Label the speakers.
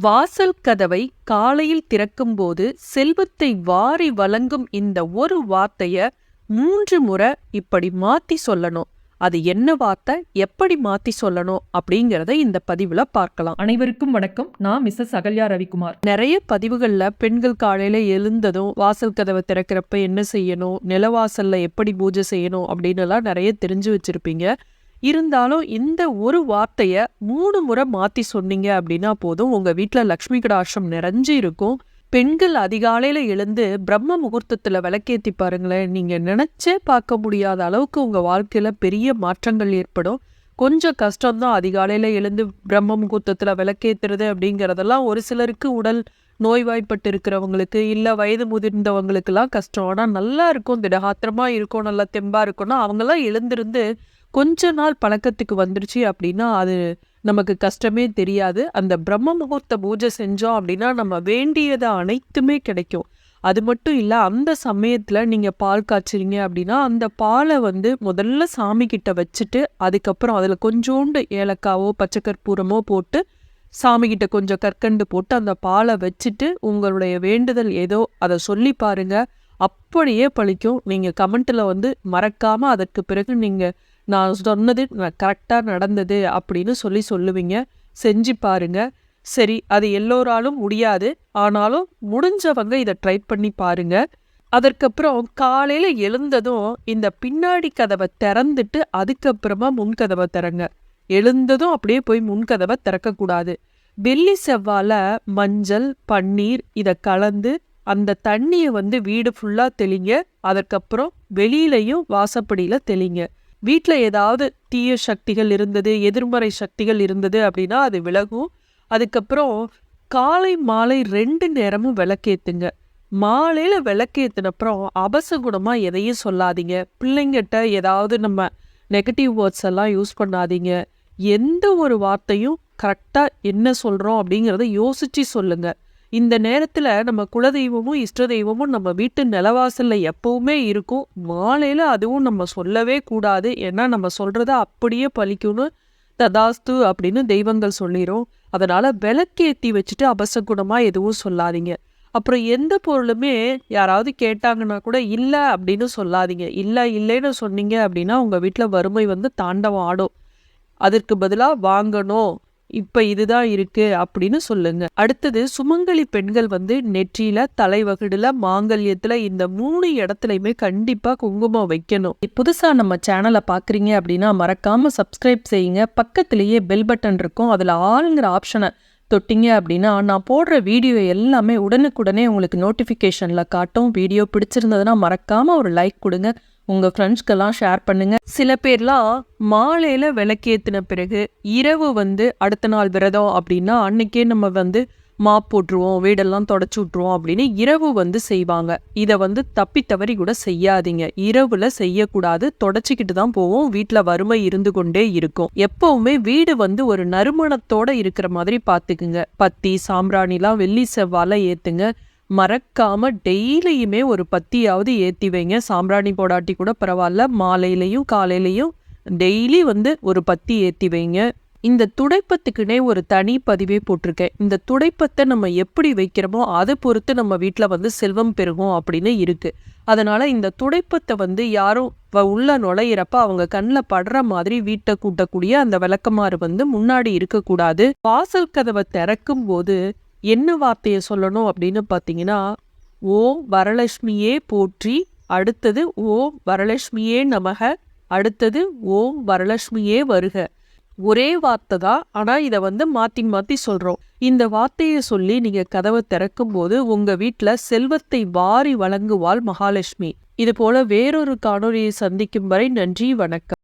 Speaker 1: வாசல் கதவை காலையில் திறக்கும்போது செல்வத்தை வாரி வழங்கும் இந்த ஒரு வார்த்தைய மூன்று முறை இப்படி மாத்தி சொல்லணும். அது என்ன வார்த்தை? எப்படி மாத்தி சொல்லணும்? அப்படிங்கறத இந்த பதிவுல பார்க்கலாம்.
Speaker 2: அனைவருக்கும் வணக்கம். நான் மிஸ்ஸஸ் அகல்யா ரவிக்குமார்.
Speaker 1: நிறைய பதிவுகள்ல பெண்கள் காலையில எழுந்ததும் வாசல் கதவை திறக்கிறப்ப என்ன செய்யணும்? நிலவாசல்ல எப்படி பூஜை செய்யணும்? அப்படின்னு எல்லாம் நிறைய தெரிஞ்சு வச்சிருப்பீங்க. இருந்தாலும் இந்த ஒரு வார்த்தையை மூணு முறை மாற்றி சொன்னீங்க அப்படின்னா போதும். உங்கள் வீட்டில் லக்ஷ்மி கடாட்சம் நிறைஞ்சு இருக்கும். பெண்கள் அதிகாலையில் எழுந்து பிரம்ம முகூர்த்தத்தில் விளக்கேத்தி பாருங்களேன். நீங்கள் நினச்சே பார்க்க முடியாத அளவுக்கு உங்கள் வாழ்க்கையில் பெரிய மாற்றங்கள் ஏற்படும். கொஞ்சம் கஷ்டம்தான் அதிகாலையில் எழுந்து பிரம்ம முகூர்த்தத்தில் விளக்கேத்துறது அப்படிங்கிறதெல்லாம் ஒரு சிலருக்கு உடல் நோய்வாய்ப்பட்டு இருக்கிறவங்களுக்கு இல்லை வயது முதிர்ந்தவங்களுக்கெல்லாம் கஷ்டம். ஆனால் நல்லா இருக்கும் திடகாத்திரமாக இருக்கும் நல்லா தெம்பாக இருக்கும்னா அவங்கெல்லாம் எழுந்திருந்து கொஞ்ச நாள் பழக்கத்துக்கு வந்துருச்சு அப்படின்னா அது நமக்கு கஷ்டமே தெரியாது. அந்த பிரம்ம முகூர்த்த பூஜை செஞ்சோம் அப்படின்னா நம்ம வேண்டியது அனைத்துமே கிடைக்கும். அது மட்டும் இல்லை அந்த சமயத்தில் நீங்கள் பால் காய்ச்சிறீங்க அப்படின்னா அந்த பாலை வந்து முதல்ல சாமி கிட்ட வச்சுட்டு அதுக்கப்புறம் அதில் கொஞ்சோண்டு ஏலக்காவோ பச்சை கற்பூரமோ போட்டு சாமி கிட்ட கொஞ்சம் கற்கண்டு போட்டு அந்த பாலை வச்சுட்டு உங்களுடைய வேண்டுதல் ஏதோ அதை சொல்லி பாருங்க. அப்படியே பழிக்கும். நீங்கள் கமெண்ட்டில் வந்து மறக்காமல் அதற்கு பிறகு நீங்கள் நான் சொன்னது கரெக்டாக நடந்தது அப்படின்னு சொல்லி சொல்லுவீங்க. செஞ்சு பாருங்க. சரி அது எல்லோராலும் முடியாது. ஆனாலும் முடிஞ்சவங்க இதை ட்ரை பண்ணி பாருங்க. அதற்கப்புறம் காலையில் எழுந்ததும் இந்த பின்னாடி கதவை திறந்துட்டு அதுக்கப்புறமா முன்கதவை திறங்க. எழுந்ததும் அப்படியே போய் முன்கதவை திறக்கக்கூடாது. வெள்ளி செவ்வால மஞ்சள் பன்னீர் இதை கலந்து அந்த தண்ணியை வந்து வீடு ஃபுல்லாக தெளிங்க. அதற்கப்புறம் வெளியிலையும் வாசப்படியில் தெளிங்க. வீட்டில் ஏதாவது தீய சக்திகள் இருந்தது எதிர்மறை சக்திகள் இருந்தது அப்படின்னா அது விலகும். அதுக்கப்புறம் காலை மாலை ரெண்டு நேரமும் விளக்கேத்துங்க. மாலையில் விளக்கேற்றினப்புறம் அபசகுணமாக எதையும் சொல்லாதீங்க. பிள்ளைங்கிட்ட ஏதாவது நம்ம நெகட்டிவ் வேர்ட்ஸ் எல்லாம் யூஸ் பண்ணாதீங்க. எந்த ஒரு வார்த்தையும் கரெக்டாக என்ன சொல்கிறோம் அப்படிங்கிறத யோசித்து சொல்லுங்கள் இந்த நேரத்தில் நம்ம குலதெய்வமும் இஷ்ட தெய்வமும் நம்ம வீட்டு நிலவாசலில் எப்போவுமே இருக்கும். மாலையில் அதுவும் நம்ம சொல்லவே கூடாது. ஏன்னா நம்ம சொல்கிறத அப்படியே பழிக்கும்னு ததாஸ்து அப்படின்னு தெய்வங்கள் சொல்லிடும் அதனால் விளக்கேற்றி வச்சுட்டு அபசகுணமாக எதுவும் சொல்லாதீங்க. அப்புறம் எந்த பொருளுமே யாராவது கேட்டாங்கன்னா கூட இல்லை அப்படின்னு சொல்லாதீங்க. இல்லை இல்லைன்னு சொன்னீங்க அப்படின்னா உங்கள் வீட்டில் வறுமை வந்து தாண்டவம் ஆடும். அதற்கு பதிலாக வாங்கணும். இப்போ இதுதான் இருக்கு அப்படின்னு சொல்லுங்க. அடுத்தது சுமங்கலி பெண்கள் வந்து நெற்றியில தலைவகுடுல மாங்கல்யத்துல இந்த மூணு இடத்துலயுமே கண்டிப்பா குங்குமம் வைக்கணும். புதுசா நம்ம சேனலை பாக்குறீங்க அப்படின்னா மறக்காம சப்ஸ்கிரைப் செய்யுங்க. பக்கத்திலேயே பெல் பட்டன் இருக்கும். அதுல ஆளுங்கிற ஆப்ஷனை தொட்டிங்க அப்படின்னா நான் போடுற வீடியோ எல்லாமே உடனுக்குடனே உங்களுக்கு நோட்டிஃபிகேஷனில் காட்டும். வீடியோ பிடிச்சிருந்ததுன்னா மறக்காமல் ஒரு லைக் கொடுங்க. உங்கள் ஃப்ரெண்ட்ஸ்க்கெல்லாம் ஷேர் பண்ணுங்கள் சில பேர்லாம் மாலையில் விளக்கேற்றின பிறகு இரவு வந்து அடுத்த நாள் விரதம் அப்படின்னா அன்னைக்கே நம்ம வந்து மாப் போட்டுருவோம் வீடெல்லாம் தொடச்சி விட்ருவோம் அப்படின்னு இரவு வந்து செய்வாங்க. இதை வந்து தப்பி தவறி கூட செய்யாதீங்க. இரவில் செய்யக்கூடாது தொடச்சிக்கிட்டு தான் போவோம் வீட்டில் வறுமை இருந்து கொண்டே இருக்கும். எப்பவுமே வீடு வந்து ஒரு நறுமணத்தோட இருக்கிற மாதிரி பார்த்துக்குங்க. பத்தி சாம்பிராணிலாம் வெள்ளி செவ்வால ஏற்றுங்க மறக்காம டெய்லியுமே ஒரு பத்தியாவது ஏற்றி வைங்க. சாம்பிராணி போடாட்டி கூட பரவாயில்ல. மாலையிலையும் காலையிலையும் டெய்லி வந்து ஒரு பத்தி ஏற்றி வைங்க. இந்த துடைப்பத்துக்குனே ஒரு தனி பதிவே போட்டிருக்கேன். இந்த துடைப்பத்தை நம்ம எப்படி வைக்கிறோமோ அதை பொறுத்து நம்ம வீட்டில் வந்து செல்வம் பெருகும் அப்படின்னு இருக்கு. அதனால இந்த துடைப்பத்தை வந்து யாரும் உள்ள நுழையிறப்ப அவங்க கண்ணில் படுற மாதிரி வீட்டை கூட்டக்கூடிய அந்த விளக்கமாறு வந்து முன்னாடி இருக்கக்கூடாது. வாசல் கதவை திறக்கும் போது என்ன வார்த்தையை சொல்லணும் அப்படின்னு பார்த்தீங்கன்னா ஓ வரலட்சுமியே போற்றி அடுத்தது ஓ வரலட்சுமியே நமக அடுத்தது ஓம் வரலட்சுமியே வருக. ஒரே வார்த்தை தான் ஆனால் இதை வந்து மாற்றி மாற்றி சொல்கிறோம் இந்த வார்த்தையை சொல்லி நீங்கள் கதவை திறக்கும் போது உங்கள் வீட்டில் செல்வத்தை வாரி வழங்குவாள் மகாலட்சுமி. இது போல வேறொரு காணொலியை சந்திக்கும் வரை நன்றி வணக்கம்.